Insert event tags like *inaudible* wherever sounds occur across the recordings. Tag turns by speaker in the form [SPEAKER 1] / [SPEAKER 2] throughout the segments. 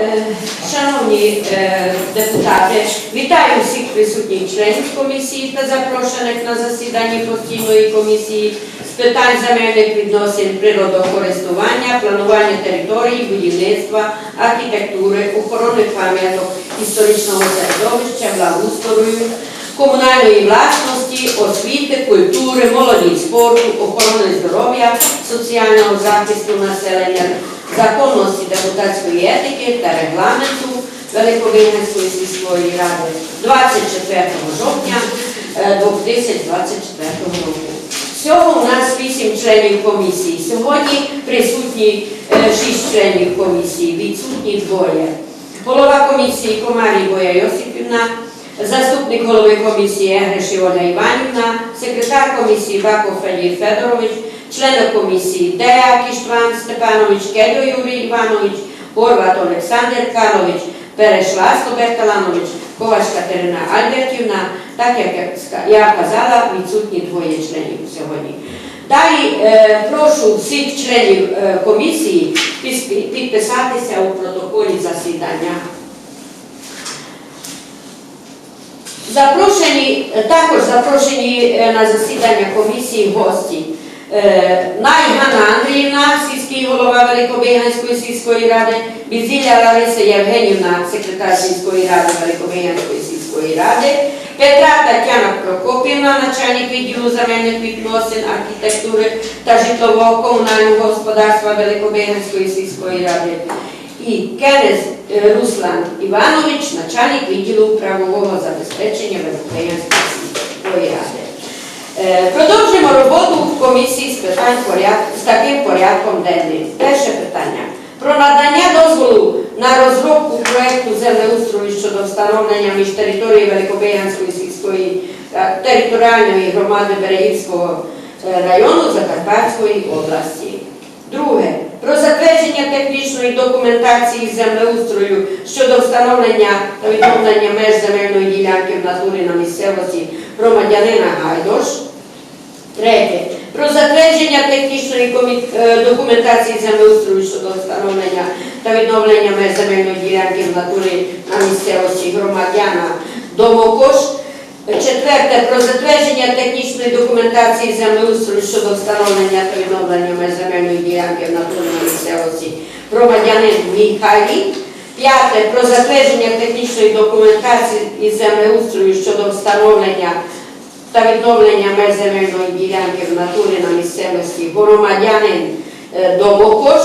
[SPEAKER 1] Е, Шановні е, депутати, вітаю всіх присутніх членів комісії та запрошених на засідання постійної комісії з питань земельних відносин, природокористування, планування території, будівництва, архітектури, охорони пам'яток, історичного середовища, благоустрою, комунальної власності, освіти, культури, молоді, спорту, охорони здоров'я, соціального захисту населення, законності депутатської етики та регламенту Великовинницької сільської ради 24 жовтня е, 2024 року. Всього у нас 8 членів комісії. Сьогодні присутні 6 членів комісії, відсутні двоє. Голова комісії Комарій Боя Йосипівна, заступник голови комісії Егреш Ольга Іванівна, секретар комісії Баков Федір Федорович, члени комісії Деяк Іштван Степанович, Кельо Юрій Іванович, Горват Олександр Карлович, Переш Ласло Берталанович, Ковач Катерина Альбертівна, так як я казала, відсутні двоє членів сьогодні. Далі е, прошу всіх членів е, комісії підпи- підписатися у протоколі засідання. Запрошені, е, також запрошені е, на засідання комісії гості. Е, Найгана Андріївна, сільський голова Великобиганської сільської ради, Бізіля Лариса Євгенівна, секретар сільської ради Великобиганської сільської ради, Петра Тетяна Прокопівна, начальник відділу земельних відносин, архітектури та житлового комунального господарства Великобиганської сільської ради. І Керес е, Руслан Іванович, начальник відділу правового забезпечення Великобиганської сільської ради. Е, Продовжимо роботу в комісії з питань порядку з таким порядком денним. Перше питання. Про надання дозволу на розробку проекту землеустрою щодо встановлення між територією Великобиганської сільської е, територіальної громади Берегівського е, району Закарпатської області. Друге. Про затвердження технічної документації землеустрою щодо встановлення та відновлення меж земельної ділянки в натурі на місцевості громадянина Гайдош. Третє. Про затвердження технічної е, документації землеустрою щодо встановлення та відновлення меж земельної ділянки в натурі на місцевості громадяна Домокош. Четверте. Про затвердження технічної документації землеустрою щодо встановлення та відновлення земельної ділянки в натурі на місцевості громадянин Міхайлі. П'яте. Про затвердження технічної документації із землеустрою щодо встановлення та відновлення меж земельної ділянки в натурі на місцевості громадянин е, Добокош,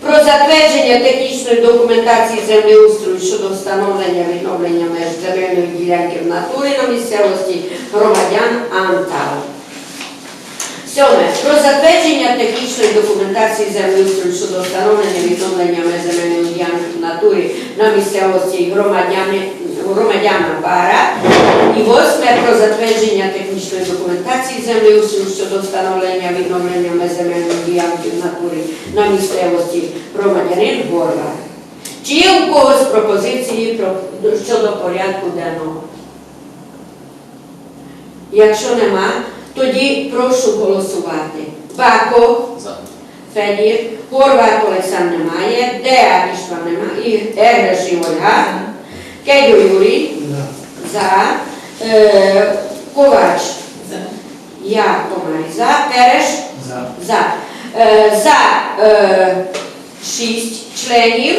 [SPEAKER 1] про затвердження технічної документації землеустрою щодо встановлення відновлення меж земельної ділянки в натурі на місцевості громадян Антал. Сьоме. Про затвердження технічної документації землеустрою щодо встановлення відновлення земельної ділянки в натурі на місцевості громадяни, громадяна Бара. І восьме. Про затвердження технічної документації землеустрою щодо встановлення відновлення земельної ділянки в натурі на місцевості громадянин Горва. Чи є у когось пропозиції щодо порядку денного? Якщо нема, тоді прошу голосувати. Бако,
[SPEAKER 2] За.
[SPEAKER 1] Федір, Хорват Олександр немає, Деак Іштван немає, і Егреш і Ольга, Кедо Юрій, за, е, Ковач, я Комарі, за, Переш,
[SPEAKER 2] За.
[SPEAKER 1] за. Е, за е, шість членів,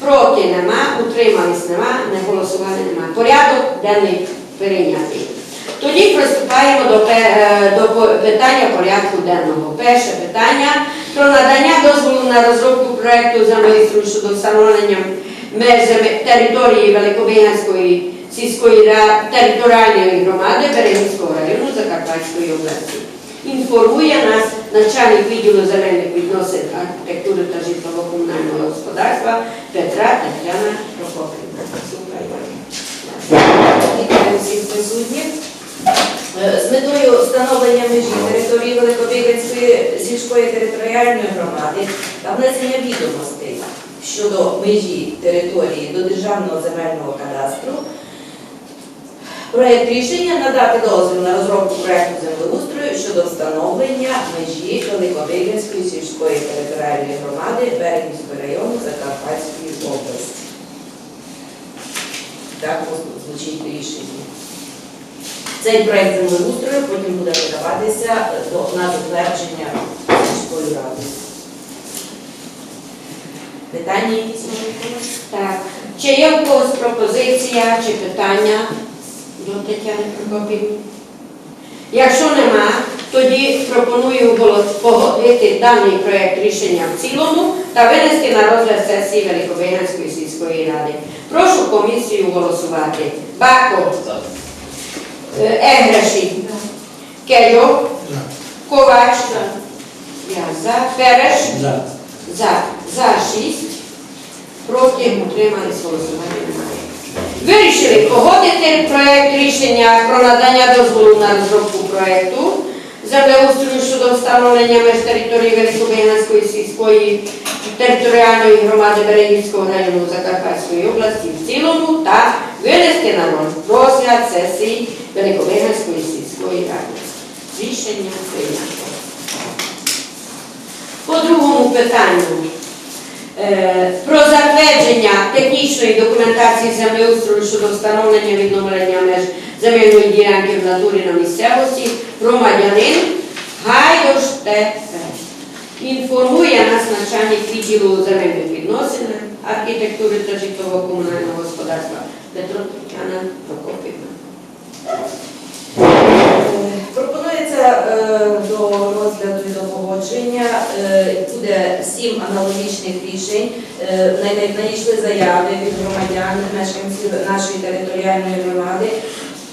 [SPEAKER 1] проти нема, утримались нема, не голосували нема. Порядок денний перейнятий. Тоді приступаємо до, е, до питання порядку денного. Перше питання про надання дозволу на розробку проекту землеустрою щодо встановлення меж земе- території Великобиганської сільської територіальної громади Берегівського району Закарпатської області. Інформує нас начальник відділу земельних відносин архітектури та житлово-комунального господарства Петра Тетяна
[SPEAKER 3] встановлення межі території Великобігацької сільської територіальної громади та внесення відомостей щодо межі території до Державного земельного кадастру. Проєкт рішення надати дозвіл на розробку проєкту землеустрою щодо встановлення межі Великодилянської сільської територіальної громади Берегівського району Закарпатської області. Так звучить рішення. Цей проект землеустрою потім буде видаватися до, на затвердження міської ради. Питання якісь можуть?
[SPEAKER 1] Так. Чи є в когось пропозиція чи питання до Тетяни Прокопівни? Якщо нема, тоді пропоную погодити даний проект рішення в цілому та винести на розгляд сесії Великобиганської сільської ради. Прошу комісію голосувати. Бако, Егреші, Кельо, Ковач, я за, Переш,
[SPEAKER 2] За.
[SPEAKER 1] за, за шість. проти утримались голосування немає. Вирішили погодити проект рішення про надання дозволу на розробку проекту землеустрою щодо встановлення меж території Великобиганської сільської територіальної громади Берегівського району Закарпатської області в цілому та винести на розгляд сесії Великобиганської сільської ради. Рішення прийнято. По другому питанню. Про затвердження технічної документації землеустрою щодо встановлення відновлення меж земельної ділянки в натурі на місцевості громадянин Гайдош Т. Інформує нас начальник відділу земельних відносин, архітектури та житлово-комунального господарства Петро Тетяна Прокопівна.
[SPEAKER 3] Пропонується е, до розгляду і до погодження е, буде сім аналогічних рішень. Е, най- Надійшли заяви від громадян, мешканців нашої територіальної громади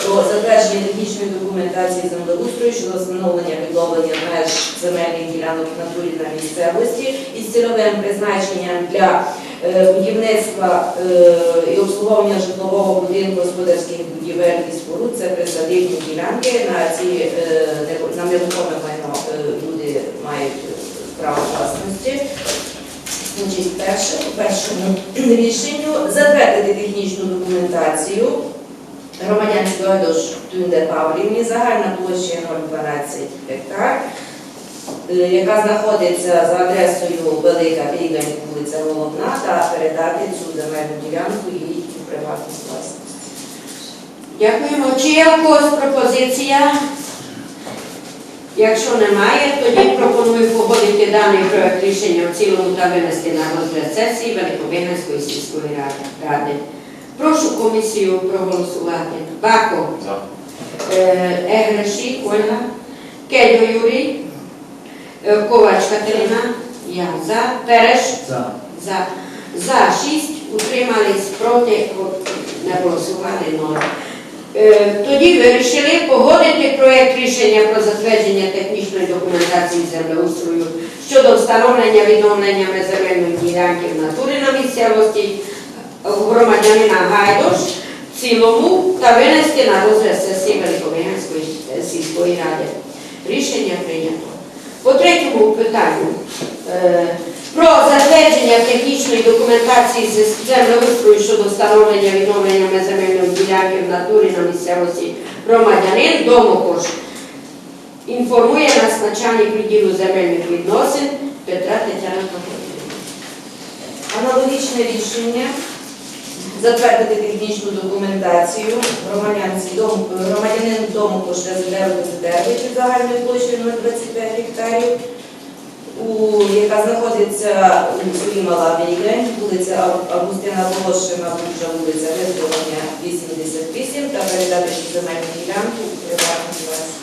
[SPEAKER 3] про затвердження технічної документації землеустрою щодо встановлення відновлення меж земельних ділянок натурі на місцевості із цільовим призначенням для е, будівництва е, і обслуговування житлового будинку господарських будівель і споруд. Це присадибні ділянки. На ці е, на нерухоме майно люди мають право власності. Значить, перше, по першому *clears throat* рішенню затвердити технічну документацію громадянської Гайдош Тунде Павлівні, загальна площа 012 гектар, е, яка знаходиться за адресою Велика Бігань, вулиця Головна, та передати цю земельну ділянку у приватну власність.
[SPEAKER 1] Дякуємо. Чи є у пропозиція? Якщо немає, тоді пропоную погодити даний проект рішення в цілому та винести на розгляд сесії Великобиганської сільської ради. Прошу комісію проголосувати. Бако, е, Егреші, Ольга, Кельо Юрій, е, Ковач Катерина, я. За, Переш,
[SPEAKER 2] За.
[SPEAKER 1] за, за. 6, утримались. Проти, от, не голосували. 0. Е, Тоді вирішили погодити проєкт рішення про затвердження технічної документації землеустрою щодо встановлення відновлення земельної ділянки в натурі на місцевості громадянина Гайдош цілому та винести на розгляд сесії Великобиганської е, сільської ради. Рішення прийнято. По третьому питанню е, про затвердження технічної документації землеустрою щодо встановлення відновлення земельної ділянки в натурі на місцевості громадянин Домокош. Інформує нас начальник відділу земельних відносин Петра Тетяна.
[SPEAKER 3] Аналогічне рішення затвердити технічну документацію громадянський дом, громадянин дому кошти Зелеву Дезидервич від загальної площі 025 гектарів, у, яка знаходиться у селі Мала вулиця Августина Волошина, Буджа, вулиця Визволення 88 та передати земельну ділянку у приватну власність.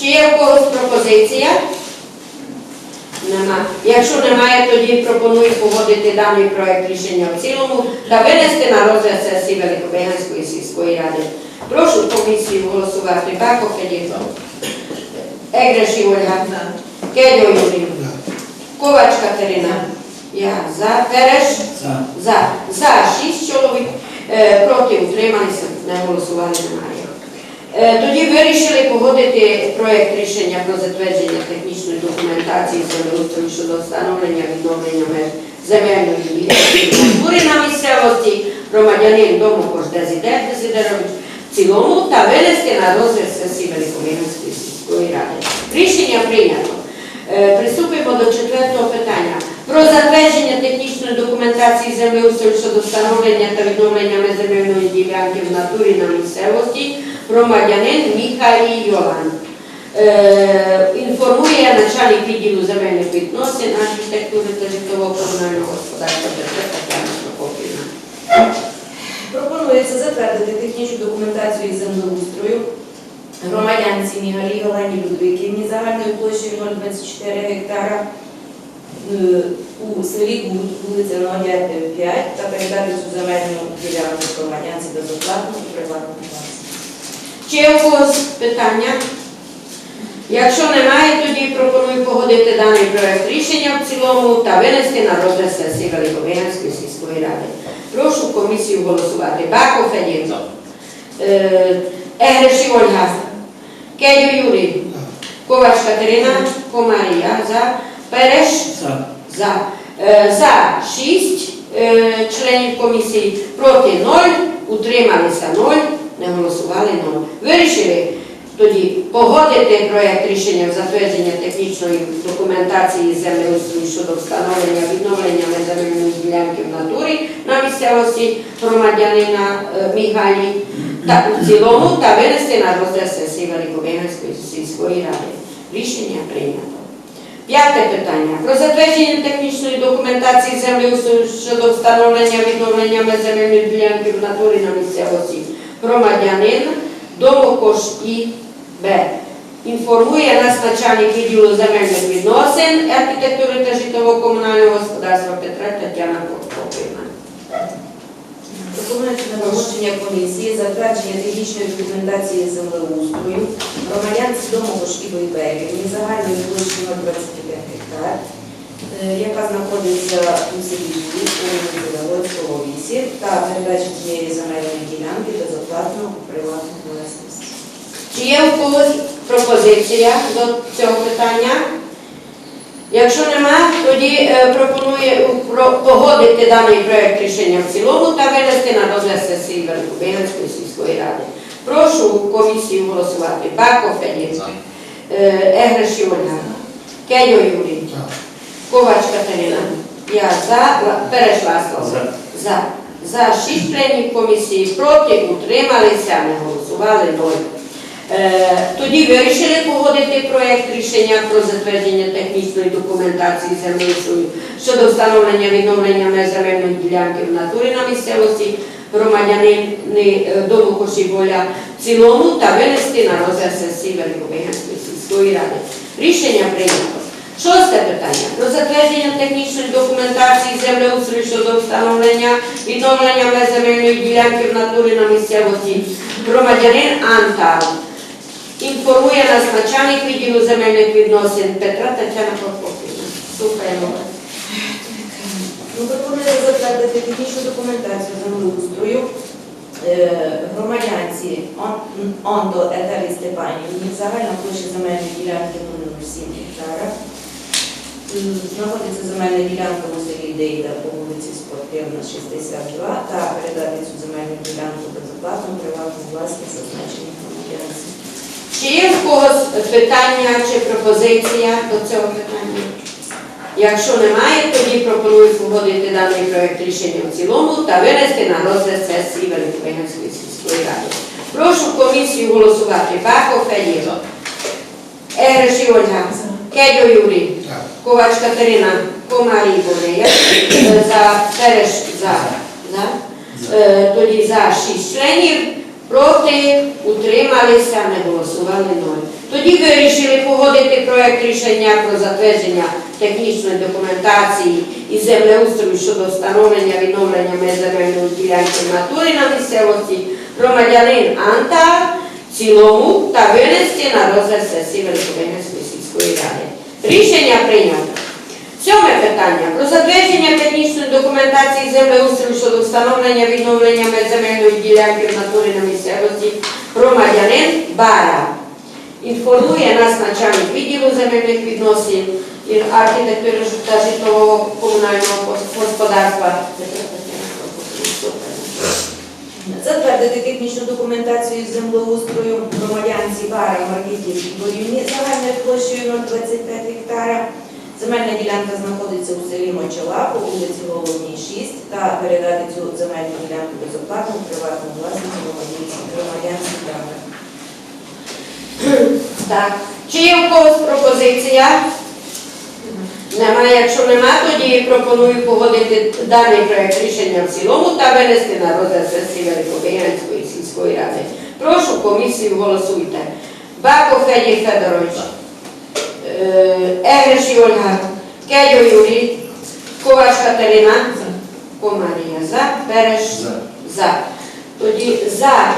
[SPEAKER 1] Чи є у когось пропозиція? Нема. Якщо немає, тоді пропоную погодити даний проект рішення в цілому та винести на розгляд сесії Великобиганської сільської ради. Прошу комісію голосувати. Бако Федір. Егреші Ольга. Кельо Юрій. Ковач Катерина. Я за. Переш.
[SPEAKER 2] За.
[SPEAKER 1] За. За шість чоловік. Е, Проти утрималися, не голосували немає. Е, Тоді вирішили погодити проект рішення про затвердження технічної документації землеустрою щодо встановлення відновлення земельної ділянки культури на місцевості громадянин Домокош Дезидер Дезидерович в цілому та винести на розгляд сесії Великомирської сільської ради. Рішення прийнято. Е, Приступимо до четвертого питання. Про затвердження технічної документації землеустрою щодо встановлення та відновлення земельної ділянки в натурі на місцевості громадянин Міхалі Йолан. Е, інформує начальник відділу земельних відносин, архітектури та житлового комунального господарства Тетяна Прокопівна.
[SPEAKER 3] Пропонується затвердити технічну документацію із землеустрою громадянці Мігалі Олені Людвиківні загальною площею 024 гектара у селі вулиця Новодя 5 та передати цю земельну ділянку громадянці безоплатно у приватну власність.
[SPEAKER 1] Чи є у когось питання? Якщо немає, тоді пропоную погодити даний проект рішення в цілому та винести на розгляд сесії Великовиганської сільської ради. Прошу комісію голосувати. Баков Федір. Е, Егреш Ольга. Кедю Юрій. Ковач Катерина. Комарія. За. Переш.
[SPEAKER 2] За.
[SPEAKER 1] За. Е, За 6 членів комісії, проти 0, утрималися 0, не голосували 0. Вирішили тоді погодити проект рішення в затвердження технічної документації землеустрою щодо встановлення відновлення земельної ділянки в натурі на місцевості громадянина е, Міхалі та у цілому та винести на розгляд сесії Великобиганської сільської ради. Рішення прийнято. П'яте питання. Про затвердження технічної документації землі щодо встановлення відновлення земельної ділянки в натурі на місцевості громадянин Домокош І. Б. Інформує нас начальник відділу земельних відносин, архітектури та житлово-комунального господарства Петра Тетяна Прокопівна.
[SPEAKER 3] Пропонується на погодження комісії затвердження технічної документації землеустрою громадянці Домогош і Бойберівні загальною площею 25 гектар, е, яка знаходиться у селі Заводського 8, та передача цієї земельної ділянки безоплатно у приватну власність.
[SPEAKER 1] Чи є у когось пропозиція до цього питання? Якщо нема, тоді е, пропоную погодити даний проект рішення в цілому та винести на розгляд сесії Великобиганської сільської ради. Прошу комісію голосувати. Баков Федір, е, Егреш Ольга, Кедьо Юрій, Ковач Катерина. Я за, Ла- Переш Ласлав.
[SPEAKER 2] За.
[SPEAKER 1] За. За шість членів комісії проти, утрималися, не голосували ноль. Е, Тоді вирішили погодити проект рішення про затвердження технічної документації землеустрою щодо встановлення відновлення земельної ділянки в натурі на місцевості громадянини е, Кошіволя в цілому та винести на розгляд сесії Великобиганської сільської ради. Рішення прийнято. Шосте питання про затвердження технічної документації землеустрою щодо встановлення відновлення земельної ділянки в натурі на місцевості громадянин Антал. Інформує нас начальник відділу земельних відносин Петра Тетяна Прокопівна. Слухаємо.
[SPEAKER 3] Ну, пропоную затвердити технічну документацію землеустрою е, громадянці Он- Ондо Етері Степанівні, загальна площа земельної ділянки 007 гектара. Знаходиться земельна ділянка у селі Дейда по вулиці Спортивна, 62, та передати цю земельну ділянку безоплатно приватну власність зазначені громадянці.
[SPEAKER 1] Чи є в когось питання чи пропозиція до цього питання? Якщо немає, тоді пропоную погодити даний проект рішення в цілому та винести на розгляд сесії Великобиганської сільської ради. Прошу комісію голосувати. Баков Федір, Ереш Ольга, Кедьо Юрій, Ковач Катерина, Комарій Бонея, е, за Переш за. за. Е, Тоді за шість членів, проти, утрималися, не голосували ноль. Тоді вирішили погодити проект рішення про затвердження технічної документації і землеустрою щодо встановлення відновлення земельної ділянки в натурі на місцевості громадянин Анта в цілому та винести на розгляд сесії Великобиганської сільської ради. Рішення прийнято. Сьоме питання про затвердження технічної документації землеустрою щодо встановлення відновлення земельної ділянки в натурі на місцевості громадянин Бара. Інформує нас начальник відділу земельних відносин і архітектури та житлового комунального господарства.
[SPEAKER 3] Затвердити технічну документацію землеустрою громадянці Бара Маргіті Борівні загальною площею 025 гектара. Земельна ділянка знаходиться у селі Мочола по вулиці Головній 6 та передати цю земельну ділянку безоплатно у приватну власність громадянських права.
[SPEAKER 1] Так. Чи є у когось пропозиція? Немає. Якщо нема, тоді пропоную погодити даний проект рішення в цілому та винести на розгляд сесії Великобіганської сільської ради. Прошу комісію голосуйте. Баков Федір Федорович, Егреш Ольга, Кедьо Юрій, Ковач Катерина, Комарія за, Береш
[SPEAKER 2] За.
[SPEAKER 1] Тоді за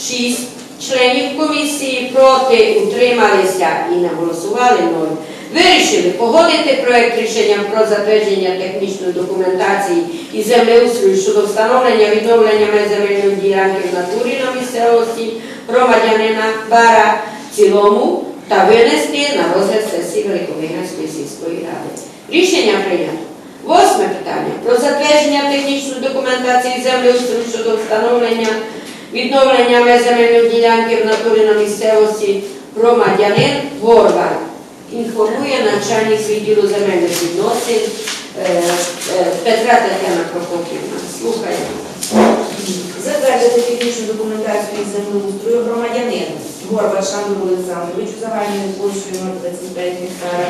[SPEAKER 1] шість членів комісії, проти утрималися і не голосували ноль. Вирішили погодити проект рішення про затвердження технічної документації і землеустрою щодо встановлення відновлення земельної ділянки в натурі на місцевості громадянина Бара в цілому та винести на розгляд сесії Великовигранської сільської ради. Рішення прийнято. Восьме питання про затвердження технічної документації землеустрою щодо встановлення відновлення меж земельної ділянки в натурі на місцевості громадянин Горвар. Інформує начальник відділу земельних відносин Петра Тетяна Прокопівна. Слухаємо.
[SPEAKER 3] Затвердити технічну документацію із землеустрою громадянину Горбат Шандору Олександровичу загальною площею 025 гектара.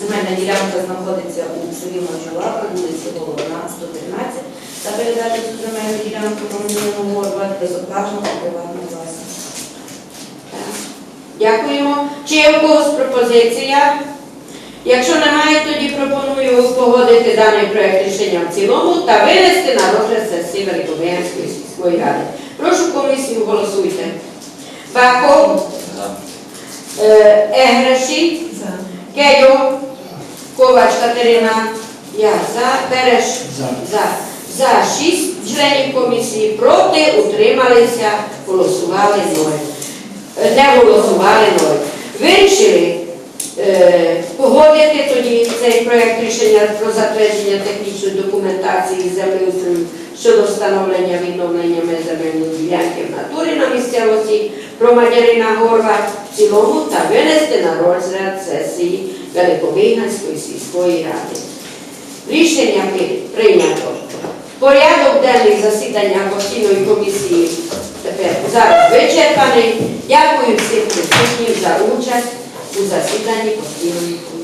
[SPEAKER 3] Земельна ділянка знаходиться у селі Мочула, вулиці Головна, 113, та передати цю земельну ділянку громадянину Горбат безоплатно у приватну власність.
[SPEAKER 1] Дякуємо. Чи є у когось пропозиція? Якщо немає, тоді пропоную погодити даний проект рішення в цілому та винести на розгляд сесії Великобиянської сільської ради. Прошу комісію голосуйте. Баков,
[SPEAKER 2] За.
[SPEAKER 1] е, Егреші, Кедьо, Ковач Катерина, я за, Береш
[SPEAKER 2] За.
[SPEAKER 1] за. За шість членів комісії, проти утрималися, голосували ноль. Е, Не голосували ноль. Вирішили погодити тоді цей проект рішення про затвердження технічної документації землеустрою щодо встановлення відновлення земельної ділянки в натурі на місцевості громадянина Горва в цілому та винести на розгляд сесії Великобігнанської сільської ради. Рішення прийнято. Порядок денний засідання постійної комісії тепер зараз вичерпаний. Дякую всім присутнім за участь у засіданні постійної комісії.